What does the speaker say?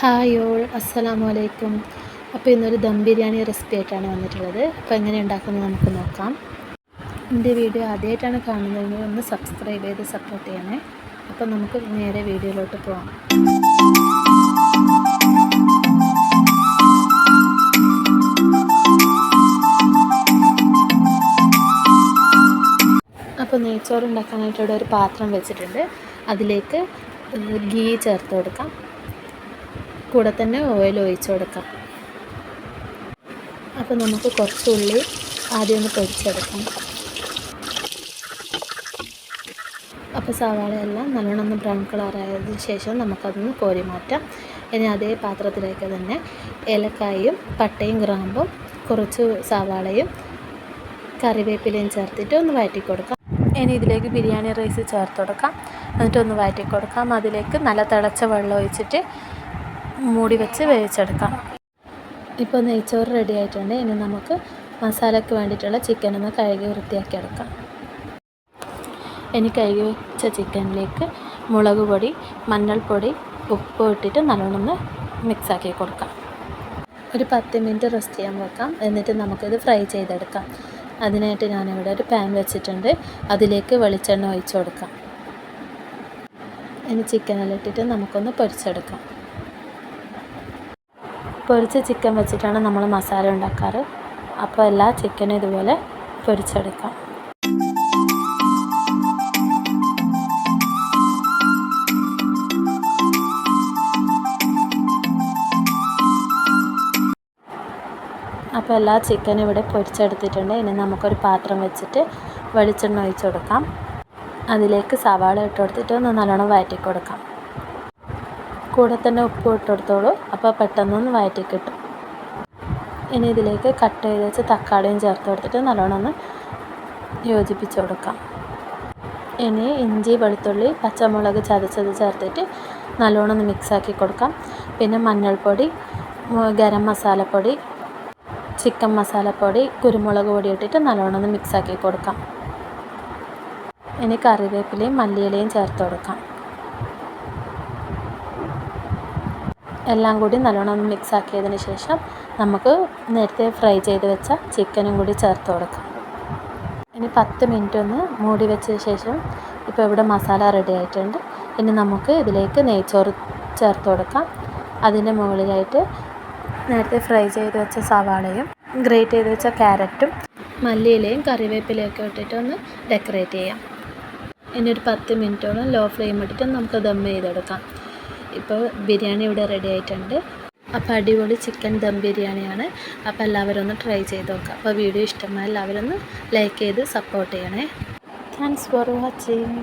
Hi all അസ്സലാമു അലൈക്കും. അപ്പോൾ ഇന്നൊരു ദം ബിരിയാണി റെസിപ്പി ആയിട്ടാണ് വന്നിട്ടുള്ളത്. അപ്പോൾ എങ്ങനെ ഉണ്ടാക്കുന്നത് നമുക്ക് നോക്കാം. എന്റെ വീഡിയോ ആദ്യമായിട്ടാണ് കാണുന്നതെങ്കിൽ ഒന്ന് സബ്സ്ക്രൈബ് ചെയ്ത് സപ്പോർട്ട് ചെയ്യണേ. അപ്പോൾ നമുക്ക് നേരെ വീഡിയോയിലോട്ട് പോകാം അപ്പോൾ നെയ്ച്ചോറ് ഉണ്ടാക്കാനായിട്ട് ഇവിടെ ഒരു പാത്രം വെച്ചിട്ടുണ്ട്. അതിലേക്ക് ഗീ ചേർത്ത് കൊടുക്കാം. കൂടെ തന്നെ ഓയിൽ ഒഴിച്ചു കൊടുക്കാം. അപ്പോൾ നമുക്ക് കുറച്ച് ഉള്ളി ആദ്യം ഒന്ന് പൊരിച്ചെടുക്കാം അപ്പോൾ സവാളയെല്ലാം നല്ലോണം ഒന്ന് ബ്രൗൺ കളറായതിനു ശേഷം നമുക്കതൊന്ന് കോരി മാറ്റാം. ഇനി അതേ പാത്രത്തിലേക്ക് തന്നെ ഏലക്കായും പട്ടയും ഗ്രാമ്പും കുറച്ച് സവാളയും കറിവേപ്പിലയും ചേർത്തിട്ട് ഒന്ന് വഴറ്റി കൊടുക്കാം. ഇനി ഇതിലേക്ക് ബിരിയാണി റൈസ് ചേർത്ത് കൊടുക്കാം എന്നിട്ടൊന്ന് വഴറ്റി കൊടുക്കാം. അതിലേക്ക് നല്ല തിളച്ച വെള്ളം ഒഴിച്ചിട്ട് മൂടി വെച്ച് വേവിച്ചെടുക്കാം. ഇപ്പോൾ നെയ്ച്ചോറ് റെഡി ആയിട്ടുണ്ട്. ഇനി നമുക്ക് മസാലയ്ക്ക് വേണ്ടിയിട്ടുള്ള ചിക്കൻ ഒന്ന് കഴുകി വൃത്തിയാക്കി എടുക്കാം ഇനി കഴുകി വെച്ച ചിക്കനിലേക്ക് മുളക് പൊടി മഞ്ഞൾപ്പൊടി ഉപ്പ് ഇട്ടിട്ട് നല്ലോണം മിക്സാക്കി കൊടുക്കാം. ഒരു പത്ത് മിനിറ്റ് റെസ്റ്റ് ചെയ്യാൻ വെക്കാം. എന്നിട്ട് നമുക്കിത് ഫ്രൈ ചെയ്തെടുക്കാം. അതിനായിട്ട് ഞാനിവിടെ ഒരു പാൻ വെച്ചിട്ടുണ്ട്. അതിലേക്ക് വെളിച്ചെണ്ണ ഒഴിച്ചു കൊടുക്കാം. ഇനി ചിക്കനെല്ലാം ഇട്ടിട്ട് നമുക്കൊന്ന് പൊരിച്ചെടുക്കാം. പൊരിച്ച ചിക്കൻ വെച്ചിട്ടാണ് നമ്മൾ മസാല ഉണ്ടാക്കാറ്. അപ്പോൾ എല്ലാ ചിക്കനും ഇതുപോലെ പൊരിച്ചെടുക്കാം. അപ്പോൾ എല്ലാ ചിക്കനും ഇവിടെ പൊരിച്ചെടുത്തിട്ടുണ്ട്. ഇനി നമുക്കൊരു പാത്രം വെച്ചിട്ട് വെളിച്ചെണ്ണ ഒഴിച്ച് കൊടുക്കാം. അതിലേക്ക് സവാള ഇട്ട് കൊടുത്തിട്ട് ഒന്ന് നല്ലോണം വഴറ്റി കൊടുക്കാം കൂടെ തന്നെ ഉപ്പ് ഇട്ടെടുത്തോളൂ. അപ്പോൾ പെട്ടെന്നൊന്ന് വയറ്റി കിട്ടും. ഇനി ഇതിലേക്ക് കട്ട് ചെയ്ത് വെച്ച് തക്കാളിയും ചേർത്ത് കൊടുത്തിട്ട് നല്ലോണം ഒന്ന് യോജിപ്പിച്ച് കൊടുക്കാം. ഇനി ഇഞ്ചി വെളുത്തുള്ളി പച്ചമുളക് ചതച്ചത് ചേർത്തിട്ട് നല്ലോണം ഒന്ന് മിക്സാക്കി കൊടുക്കാം. പിന്നെ മഞ്ഞൾപ്പൊടി ഗരം മസാലപ്പൊടി ചിക്കൻ മസാലപ്പൊടി കുരുമുളക് പൊടി ഇട്ടിട്ട് നല്ലോണം ഒന്ന് മിക്സാക്കി കൊടുക്കാം. ഇനി കറിവേപ്പിലയും മല്ലിയിലയും ചേർത്ത് കൊടുക്കാം. എല്ലാം കൂടി നല്ലോണം മിക്സ് ആക്കിയതിന് ശേഷം നമുക്ക് നേരത്തെ ഫ്രൈ ചെയ്ത് വെച്ച ചിക്കനും കൂടി ചേർത്ത് കൊടുക്കാം. ഇനി പത്ത് മിനിറ്റ് ഒന്ന് മൂടി വെച്ച ശേഷം ഇപ്പോൾ ഇവിടെ മസാല റെഡി ആയിട്ടുണ്ട്. ഇനി നമുക്ക് ഇതിലേക്ക് നെയ്ച്ചോറ് ചേർത്ത് കൊടുക്കാം. അതിന്റെ മുകളിലായിട്ട് നേരത്തെ ഫ്രൈ ചെയ്ത് വെച്ച സവാളയും ഗ്രേറ്റ് ചെയ്ത് വെച്ച ക്യാരറ്റും മല്ലിയിലയും കറിവേപ്പിലയും ഒക്കെ ഇട്ടിട്ട് ഒന്ന് ഡെക്കറേറ്റ് ചെയ്യാം. ഇനി ഒരു പത്ത് മിനിറ്റോളം ലോ ഫ്ലെയിം ഇട്ടിട്ട് നമുക്ക് ദം ചെയ്തെടുക്കാം. ഇപ്പോൾ ബിരിയാണി ഇവിടെ റെഡി ആയിട്ടുണ്ട്. അപ്പോൾ അടിപൊളി ചിക്കൻ ദം ബിരിയാണിയാണ്. അപ്പോൾ എല്ലാവരും ഒന്ന് ട്രൈ ചെയ്ത് നോക്കുക അപ്പോൾ വീഡിയോ ഇഷ്ടമായ എല്ലാവരും ഒന്ന് ലൈക്ക് ചെയ്ത് സപ്പോർട്ട് ചെയ്യണേ. Thanks for watching